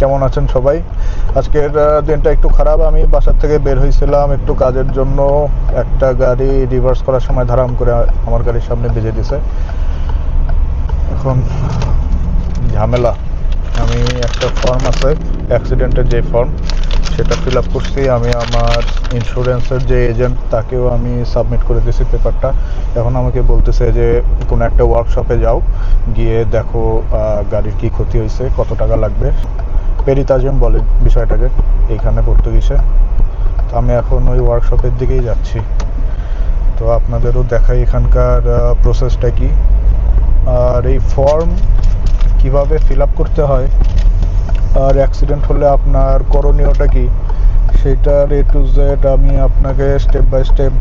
কেমন আছেন সবাই? আজকের দিনটা একটু খারাপ। আমি বাসার থেকে বের হয়েছিলাম একটু কাজের জন্য। একটা গাড়ি রিভার্স করার সময় ধারাম করে আমার গাড়ির সামনে বেজে দিছে। এখন ঝামেলা। আমি একটা ফর্ম আছে অ্যাক্সিডেন্টের যে ফর্ম সেটা ফিল আপ করছি। আমি আমার ইন্স্যুরেন্সের যে এজেন্ট তাকেও আমি সাবমিট করে দিয়েছি পেপারটা এখন আমাকে বলতেছে যে, কোনো একটা ওয়ার্কশপে যাও। গিয়ে দেখো গাড়ির কী ক্ষতি হয়েছে কত টাকা লাগবে। পেরিতাজম বলে বিষয়টাকে, এইখানে পর্তুগিসে তো আমি এখন ওই ওয়ার্কশপের দিকেই যাচ্ছি। তো আপনাদেরও দেখাই এখানকার প্রসেসটা কি। আর এই ফর্ম কীভাবে ফিল আপ করতে হয়, আর অ্যাক্সিডেন্ট হলে আপনার করণীয়টা কি সেটার এ টু জেড আমি আপনাকে স্টেপ বাই স্টেপ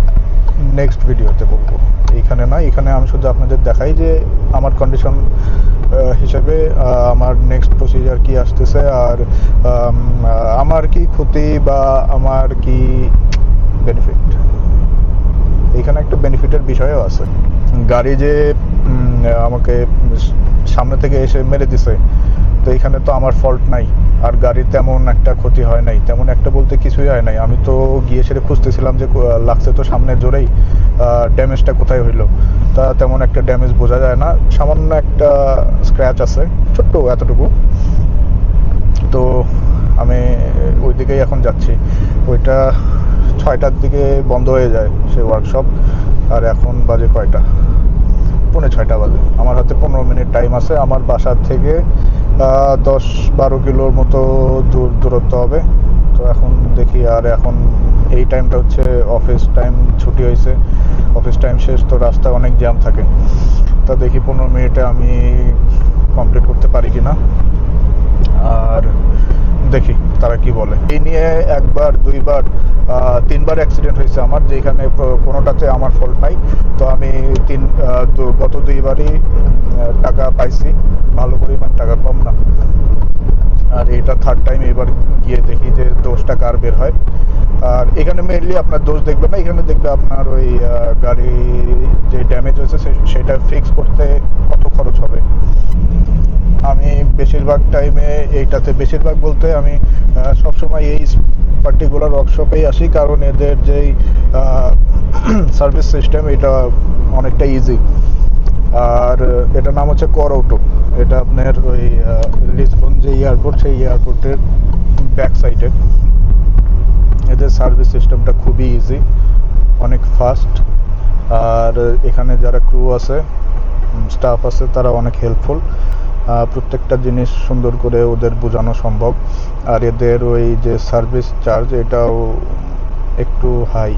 নেক্সট ভিডিওতে বলব। এইখানে না এখানে আমি শুধু আপনাদের দেখাই যে আমার কন্ডিশন হিসেবে আমার নেক্সট প্রসিজার কি আসতেছে আর আমার কি ক্ষতি বা আমার কি বেনিফিট এখানে একটা বেনিফিটের বিষয়ও আছে। গাড়ি যে আমাকে সামনে থেকে এসে মেরে দিছে তো এখানে তো আমার ফল্ট নাই, আর গাড়ির তেমন একটা ক্ষতি হয় নাই, তেমন একটা বলতে কিছুই হয় নাই। আমি তো গিয়ে সেটা খুঁজতেছিলাম যে লাগছে তো সামনে জোরেই ড্যামেজটা কোথায় হইল। তা তেমন একটা ড্যামেজ বোঝা যায় না, সামান্য একটা স্ক্র্যাচ আছে, ছোট্ট এতটুকু। তো আমি ওই দিকেই এখন যাচ্ছি। ওইটা ছয়টার দিকে বন্ধ হয়ে যায় সেই ওয়ার্কশপ আর এখন বাজে কয়টা? পৌনে ছয়টা বাজে। আমার হাতে পনেরো মিনিট টাইম আছে, আমার বাসার থেকে দশ বারো কিলোর মতো দূর দূরত্ব হবে। তো এখন দেখি, আর এখন এই টাইমটা হচ্ছে অফিস টাইম ছুটি হয়েছে। অফিস টাইম শেষ, তো রাস্তা অনেক জ্যাম থাকে। তা দেখি পনেরো মিনিটে আমি কমপ্লিট করতে পারি কি না আর দেখি তারা কি বলে। এই নিয়ে একবার, দুইবার তিনবার অ্যাক্সিডেন্ট হয়েছে আমার, যেখানে কোনোটাতে আমার ফল্ট নাই। তো আমি তিন গত দুইবারই টাকা পাইছি। ভালো পরিমাণ টাকা কম না। আর এটা থার্ড টাইম এবার গিয়ে দেখি যে দোষটা কার বের হয়। আর এখানে মেইনলি আপনার দোষ দেখবে না, এখানে দেখবে আপনার ওই গাড়ি যে ড্যামেজ হয়েছে সেটা ফিক্স করতে কত খরচ হবে। আমি বেশিরভাগ টাইমে এইটাতে বেশিরভাগ বলতে আমি সবসময় এই পার্টিকুলার ওয়ার্কশপেই আসি, কারণ এদের যেই সার্ভিস সিস্টেম এটা অনেকটা ইজি আর এটার নাম হচ্ছে কর অটো। এটা আপনার ওই লিসবন যে এয়ারপোর্ট সেই এয়ারপোর্টের ব্যাক সাইডে এদের সার্ভিস সিস্টেমটা খুবই ইজি অনেক ফাস্ট আর, এখানে যারা ক্রু আছে স্টাফ আছে, তারা অনেক হেল্পফুল প্রত্যেকটা জিনিস সুন্দর করে ওদের বোঝানো সম্ভব। আর এদের ওই যে সার্ভিস চার্জ এটাও একটু হাই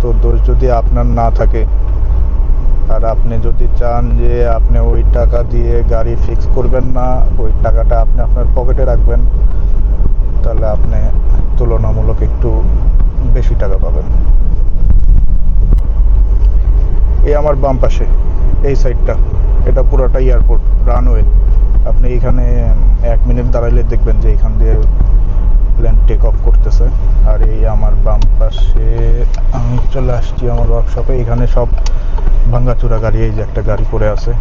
তো দোষ যদি আপনার না থাকে আর আপনি যদি চান যে আপনি ওই টাকা দিয়ে গাড়ি ফিক্স করবেন না, ওই টাকাটা আপনি আপনার পকেটে রাখবেন, তাহলে আপনি তুলনামূলক একটু বেশি টাকা পাবেন। এই আমার বাম পাশে, এই সাইডটা এটা পুরোটা এয়ারপোর্ট রানওয়ে আপনি এখানে, এক মিনিট দাঁড়াইলে দেখবেন যে এখান দিয়ে প্লেন টেক অফ করতেছে। আর এই আমার বাম পাশে, আমি চলে আসছি আমার ওয়ার্কশপে এখানে সব ভাঙ্গাচুরা গাড়ি, এই যে একটা গাড়ি পড়ে আছে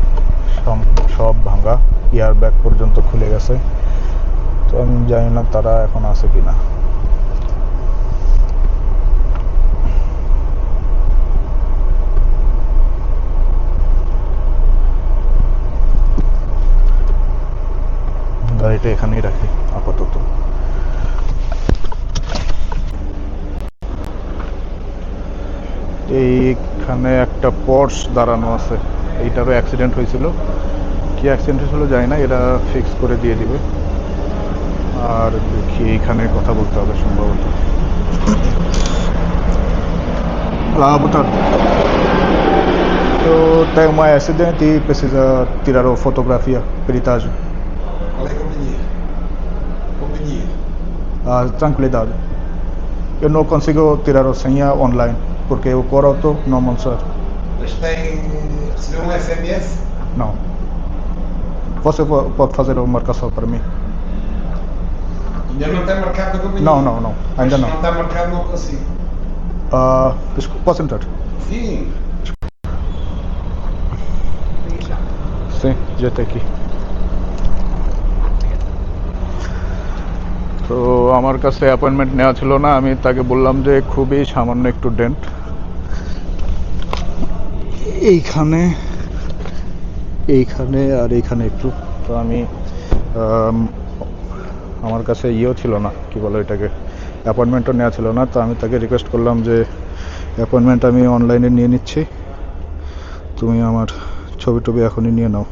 সব ভাঙ্গা, ইয়ার ব্যাগ পর্যন্ত খুলে গেছে। তো আমি জানি না তারা এখন আছে কিনা। গাড়িটা এখানেই রাখি, আপাতত। এখানে একটা পর্স দাঁড়ানো আছে। এইটারও অ্যাক্সিডেন্ট হয়েছিল। কি অ্যাক্সিডেন্ট হয়েছিল যাই না, এটা ফিক্স করে দিয়ে দিবে। আর দেখি এইখানে কথা বলতে হবে সম্ভবত। তো তাই মা এসে দেন তি তিরারো ফটোগ্রাফিয়া পেরিতাজ ট্রাঙ্কুলি দাদ এ নো কনসিগো তিরারো সাইয়া online porque o coroto não mostra. Mas tem. recebeu um SMS? Não. Você pode fazer a marcação para mim? Ainda não está marcado na companhia? Não, não, não. Ainda não. Não está marcado, não consigo. Ah, desculpa, posso entrar? Sim. Sim, já está aqui. তো আমার কাছে appointment নেওয়া ছিল না আমি তাকে বললাম যে খুবই সামান্য একটু ডেন্ট এইখানে এইখানে আর এইখানে একটু। তো আমি আমার কাছে ইয়েও ছিল না, কি বলে এটাকে, অ্যাপয়েন্টমেন্টও নেওয়া ছিল না। তো আমি তাকে রিকোয়েস্ট করলাম যে, অ্যাপয়েন্টমেন্ট আমি অনলাইনে নিয়ে নিচ্ছি। তুমি আমার ছবি টবি এখনই নিয়ে নাও।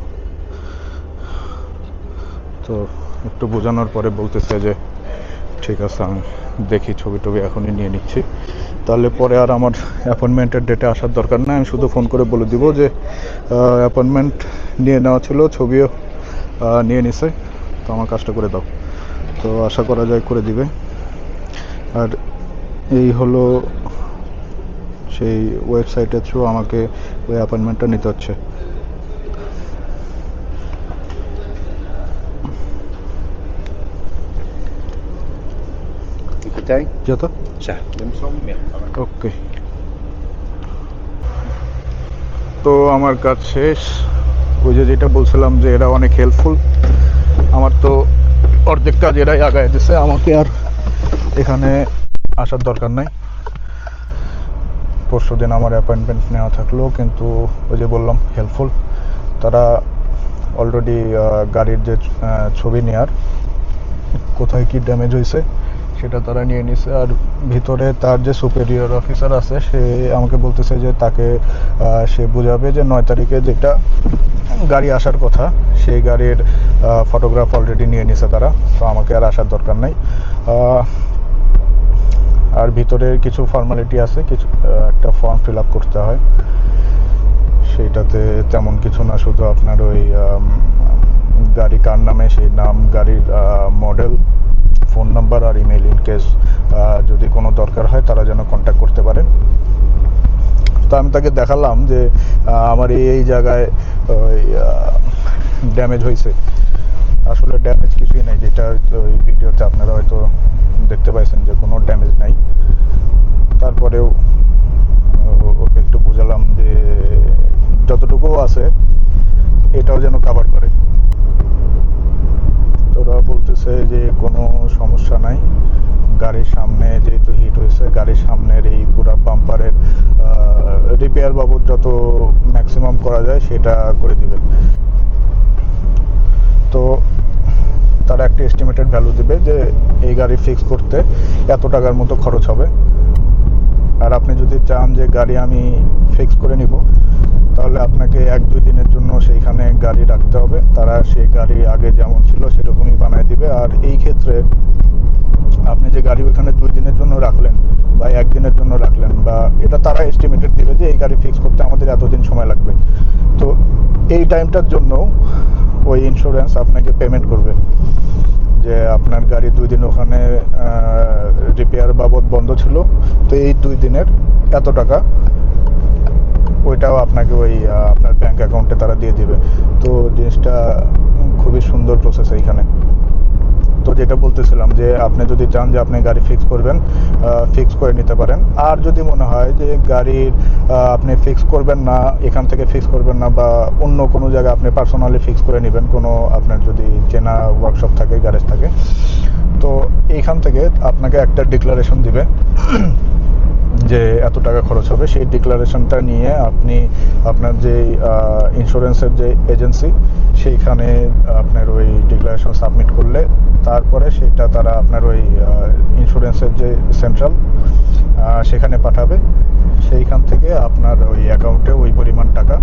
তো একটু বোঝানোর পরে বলতেছে যে, ঠিক আছে, আমি দেখি ছবি টবি এখনই নিয়ে নিচ্ছি। তাহলে পরে আর আমার অ্যাপয়েন্টমেন্টের ডেটে আসার দরকার নেই। আমি শুধু ফোন করে বলে দিব যে অ্যাপয়েন্টমেন্ট নিয়ে নেওয়া ছিল, ছবিও নিয়ে নিছে। তো আমার কাজটা করে দাও। তো আশা করা যায় করে দিবে। আর এই হলো সেই ওয়েবসাইটের থ্রু আমাকে ওই অ্যাপয়েন্টমেন্টটা নিতে হচ্ছে। Ça, même son numéro. ওকে তো আমার কাজ শেষ। ওই যে যেটা বলছিলাম যে এরা অনেক হেল্পফুল আমার তো অর্ধেক কাজ এরাই আগায় দিছে। আমাকে আর এখানে আসার দরকার নাই। পরশু দিন আমার অ্যাপয়েন্টমেন্ট নেওয়া থাকল কিন্তু ওই যে বললাম হেল্পফুল তারা অলরেডি গাড়ির যে ছবি নেওয়ার কোথায় কি ড্যামেজ হয়েছে সেটা তারা নিয়ে নিছে। আর ভিতরে তার যে সুপেরিয়র অফিসার আছে, সে আমাকে বলতেছে যে তাকে সে বুঝাবে যে নয় তারিখে যেটা গাড়ি আসার কথা, সেই গাড়ির ফটোগ্রাফ অলরেডি নিয়ে নিছে তারা। তো আমাকে আর আসার দরকার নাই। আর ভিতরে কিছু ফর্মালিটি আছে, কিছু একটা ফর্ম ফিল আপ করতে হয়। সেইটাতে তেমন কিছু না, শুধু আপনার ওই গাড়ি কার নামে, সেই নাম, গাড়ির মডেল ফোন নাম্বার আর ইমেল ইন কেস যদি কোনো দরকার হয় তারা যেন কন্ট্যাক্ট করতে পারে তো আমি তাকে দেখালাম যে আমার এই এই জায়গায় ড্যামেজ হয়েছে। আসলে ড্যামেজ কিছুই নাই, যেটা ওই ভিডিওতে আপনারা হয়তো দেখতে পাইছেন যে কোনো ড্যামেজ নাই। তারপরেও ওকে একটু বোঝালাম যে যতটুকু আছে, এটাও যেন কাভার করে। বলতেছে যে কোনো সমস্যা নাই। গাড়ির সামনে যেহেতু হিট হয়েছে, গাড়ির সামনের এই পুরো বাম্পারের রিপেয়ার বাবদ যত ম্যাক্সিমাম করা যায় সেটা করে দিবে তো তারা একটা এস্টিমেটেড ভ্যালু দিবে যে এই গাড়ি ফিক্স করতে এত টাকার মতো খরচ হবে। আর আপনি যদি চান যে গাড়ি আমি ফিক্স করে নিব তাহলে আপনাকে এক, দুই দিনের জন্য সেইখানে গাড়ি রাখতে হবে। তারা সেই গাড়ি আগে যেমন ছিল সেরকমই বানায় দিবে। আর এই ক্ষেত্রে আপনি যে গাড়ি ওখানে দুই দিনের জন্য রাখলেন বা একদিনের জন্য রাখলেন বা এটা তারা এস্টিমেটেড দিবে যে এই গাড়ি ফিক্স করতে আমাদের এতদিন সময় লাগবে। তো এই টাইমটার জন্য ওই ইন্স্যুরেন্স আপনাকে পেমেন্ট করবে। যে আপনার গাড়ি দুই দিন ওখানে রিপেয়ার বাবদ বন্ধ ছিল। তো এই দুই দিনের এত টাকা ওইটাও আপনাকে ওই আপনার ব্যাংক অ্যাকাউন্টে তারা দিয়ে দিবে। তো জিনিসটা খুবই সুন্দর প্রসেস এইখানে। তো যেটা বলতেছিলাম যে, আপনি যদি চান যে আপনি গাড়ি ফিক্স করবেন ফিক্স করে নিতে পারেন। আর যদি মনে হয় যে গাড়ির আপনি ফিক্স করবেন না, এখান থেকে ফিক্স করবেন না বা অন্য কোনো জায়গায় আপনি পার্সোনালি ফিক্স করে নেবেন, কোনো আপনার যদি চেনা ওয়ার্কশপ থাকে গ্যারেজ থাকে, তো এইখান থেকে আপনাকে একটা ডিক্লারেশন দিবে। যে এত টাকা খরচ হবে, সেই ডিক্লারেশনটা নিয়ে আপনি আপনার যে ইন্স্যুরেন্সের যে এজেন্সি সেইখানে আপনার ওই ডিক্লারেশন সাবমিট করলে, তারপরে সেটা তারা আপনার ওই ইন্স্যুরেন্সের যে সেন্ট্রাল সেখানে পাঠাবে। সেইখান থেকে আপনার ওই অ্যাকাউন্টে ওই পরিমাণ টাকা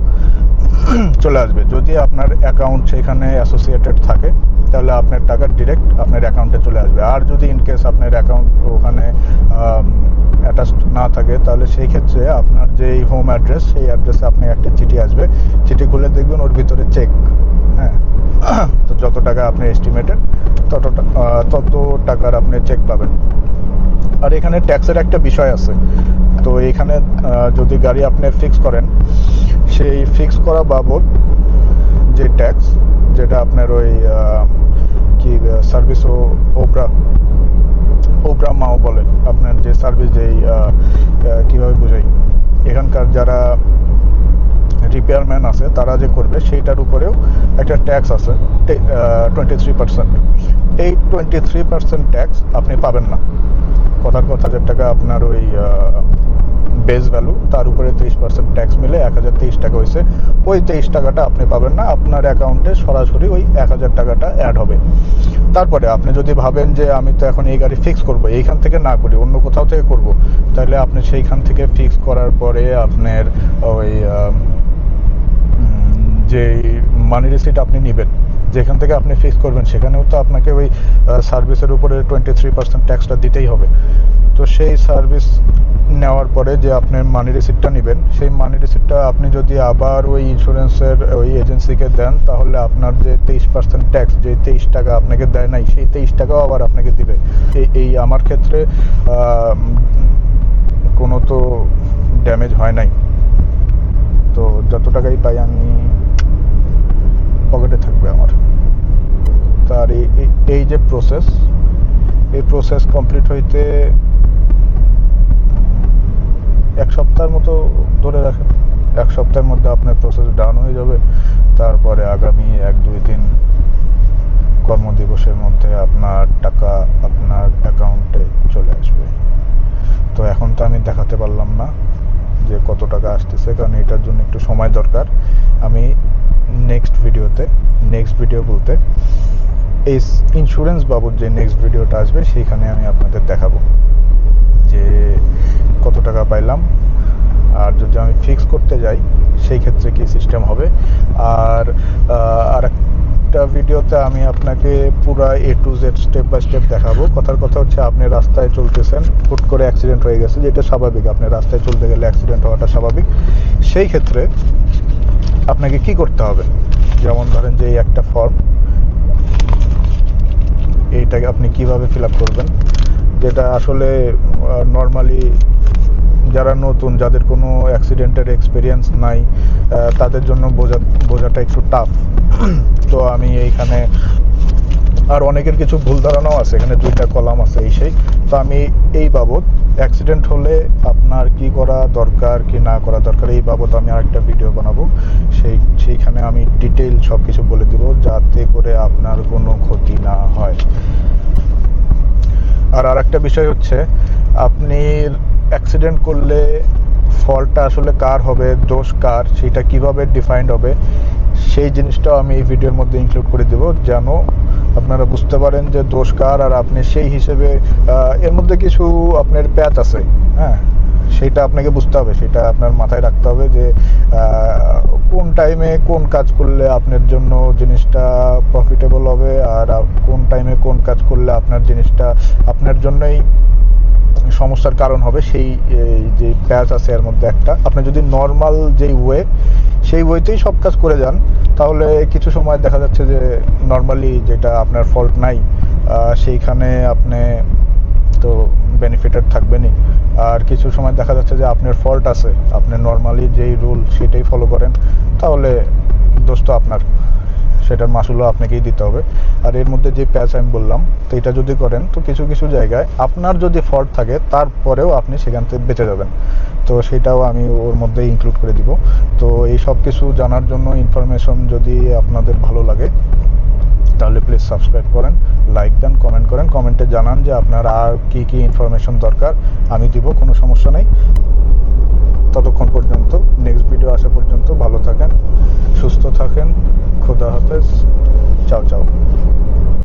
চলে আসবে। যদি আপনার অ্যাকাউন্ট সেখানে অ্যাসোসিয়েটেড থাকে তাহলে আপনার টাকা ডিরেক্ট আপনার অ্যাকাউন্টে চলে আসবে। আর যদি ইন কেস আপনার অ্যাকাউন্ট ওখানে অ্যাটাচ না থাকে, তাহলে সেই ক্ষেত্রে আপনার যেই হোম অ্যাড্রেস সেই অ্যাড্রেসে আপনি একটা চিঠি আসবে। চিঠি খুলে দেখবেন ওর ভিতরে চেক হ্যাঁ? তো যত টাকা আপনি এস্টিমেটেড তত তত টাকার আপনি চেক পাবেন। আর এখানে ট্যাক্সের একটা বিষয় আছে। তো এখানে যদি গাড়ি আপনি ফিক্স করেন, সেই ফিক্স করা বাবদ যে ট্যাক্স যেটা আপনার ওই কি সার্ভিস ও ওবরা ওবরা মাও বলে আপনার যে সার্ভিস যেই কীভাবে বোঝাই? এখানকার যারা রিপেয়ারম্যান আছে, তারা যে করবে, সেইটার উপরেও একটা ট্যাক্স আছে টোয়েন্টি থ্রি পার্সেন্ট এই টোয়েন্টি থ্রি পার্সেন্ট ট্যাক্স আপনি পাবেন না। কথার কথা হাজার টাকা আপনার ওই বেস ভ্যালু তার উপরে তেইশ পার্সেন্ট ট্যাক্স মিলে এক হাজার তেইশ টাকা হয়েছে। ওই তেইশ টাকাটা আপনি পাবেন না, আপনার অ্যাকাউন্টে সরাসরি ওই এক হাজার টাকাটা অ্যাড হবে। তারপরে আপনি যদি ভাবেন যে আমি তো এখন এই গাড়ি ফিক্স করব, এইখান থেকে না করি, অন্য কোথাও থেকে করব, তাহলে আপনি সেইখান থেকে ফিক্স করার পরে আপনার ওই যে মানি রিসিট আপনি নেবেন, যেখান থেকে আপনি ফিক্স করবেন, সেখানেও তো আপনাকে ওই সার্ভিসের উপরে টোয়েন্টি থ্রি পার্সেন্ট ট্যাক্সটা দিতেই হবে। তো সেই সার্ভিস নেওয়ার পরে যে আপনি মানি রিসিটটা নেবেন, সেই মানি রিসিটটা আপনি যদি আবার ওই ইন্স্যুরেন্সের ওই এজেন্সিকে দেন, তাহলে আপনার যে তেইশ পার্সেন্ট ট্যাক্স যে তেইশ টাকা আপনাকে দেয় নাই, সেই তেইশ টাকাও আবার আপনাকে দিবে। এই এই আমার ক্ষেত্রে কোনো তো ড্যামেজ হয় নাই। তো যত টাকাই পাই আমি পকেটে থাকবে আমার। তার এই যে প্রসেস এই প্রসেস কমপ্লিট হইতে এক সপ্তাহের মতো ধরে রাখেন। এক সপ্তাহের মধ্যে আপনার প্রসেস ডাউন হয়ে যাবে। তারপরে আগামী এক, দুই দিন কর্মদিবসের মধ্যে আপনার টাকা আপনার অ্যাকাউন্টে চলে আসবে। তো এখন তো আমি দেখাতে পারলাম না যে কত টাকা আসতেছে, কারণ এটার জন্য একটু সময় দরকার। আমি নেক্সট ভিডিওতে নেক্সট ভিডিও বলতে এই ইন্স্যুরেন্স বাবদ যে নেক্সট ভিডিওটা আসবে, সেইখানে আমি আপনাদের দেখাবো। যে কত টাকা পাইলাম, আর যদি আমি ফিক্স করতে যাই, সেই ক্ষেত্রে কি সিস্টেম হবে? আর আর একটা ভিডিওতে আমি আপনাকে পুরা A to Z step by step দেখাবো। কথার কথা হচ্ছে, আপনি রাস্তায় চলতেছেন, হুট করে অ্যাক্সিডেন্ট হয়ে গেছে, যেটা স্বাভাবিক। আপনি রাস্তায় চলতে গেলে অ্যাক্সিডেন্ট হওয়াটা স্বাভাবিক। সেই ক্ষেত্রে আপনাকে কি করতে হবে? যেমন ধরেন যে একটা ফর্ম এইটাকে আপনি কীভাবে ফিল আপ করবেন? যেটা আসলে নর্মালি যারা নতুন, যাদের কোনো অ্যাক্সিডেন্টের এক্সপিরিয়েন্স নাই তাদের জন্য বোঝা, বোঝাটা একটু টাফ তো আমি এইখানে আর অনেকের কিছু ভুল ধারণাও আছে, এখানে দুইটা কলাম আছে এই সেই। তো আমি এই বাবদ অ্যাক্সিডেন্ট হলে আপনার কি করা দরকার, কি না করা দরকার, এই বাবদ আমি আরেকটা ভিডিও বানাবো। সেই, সেইখানে আমি ডিটেইল সব কিছু বলে দিব, যাতে করে আপনার কোনো ক্ষতি না হয়। আর আরেকটা বিষয় হচ্ছে, আপনি অ্যাক্সিডেন্ট করলে ফলটা আসলে কার হবে, দোষ কার, সেটা কীভাবে ডিফাইন্ড হবে, সেই জিনিসটাও আমি এই ভিডিওর মধ্যে ইনক্লুড করে দেব, যেন আপনারা বুঝতে পারেন যে দোষ কার আর আপনি সেই হিসেবে এর মধ্যে কিছু আপনার প্যাচ আছে হ্যাঁ? সেটা আপনাকে বুঝতে হবে, সেটা আপনার মাথায় রাখতে হবে যে কোন টাইমে কোন কাজ করলে আপনার জন্য জিনিসটা প্রফিটেবল হবে আর কোন টাইমে কোন কাজ করলে আপনার জিনিসটা আপনার জন্যই সমস্যার কারণ হবে সেই যে প্যাচ আছে এর মধ্যে একটা। আপনি যদি নর্মাল যেই ওয়ে সেই ওয়েতেই সব কাজ করে যান, তাহলে কিছু সময় দেখা যাচ্ছে যে নর্মালি যেটা আপনার ফল্ট নাই সেইখানে আপনি তো বেনিফিটেড থাকবেনই। আর কিছু সময় দেখা যাচ্ছে যে আপনার ফল্ট আছে, আপনি নর্মালি যেই রুল সেটাই ফলো করেন। তাহলে দোষ তো আপনার। সেটার মাসুলও আপনাকেই দিতে হবে। আর এর মধ্যে যে প্যাচ আমি বললাম, তো এটা যদি করেন, তো কিছু কিছু জায়গায় আপনার যদি ফল্ট থাকে, তারপরেও আপনি সেখান থেকে বেঁচে যাবেন। তো সেটাও আমি ওর মধ্যে ইনক্লুড করে দিব। তো এই সব কিছু জানার জন্য ইনফরমেশন যদি আপনাদের ভালো লাগে, তাহলে প্লিজ সাবস্ক্রাইব করেন লাইক দেন কমেন্ট করেন। কমেন্টে জানান যে আপনার আর কী কী ইনফরমেশন দরকার। আমি দিব, কোনো সমস্যা নেই। ততক্ষণ পর্যন্ত। নেক্সট ভিডিও আসা পর্যন্ত ভালো থাকেন সুস্থ থাকেন খোদা হাফেজ চাও চাও।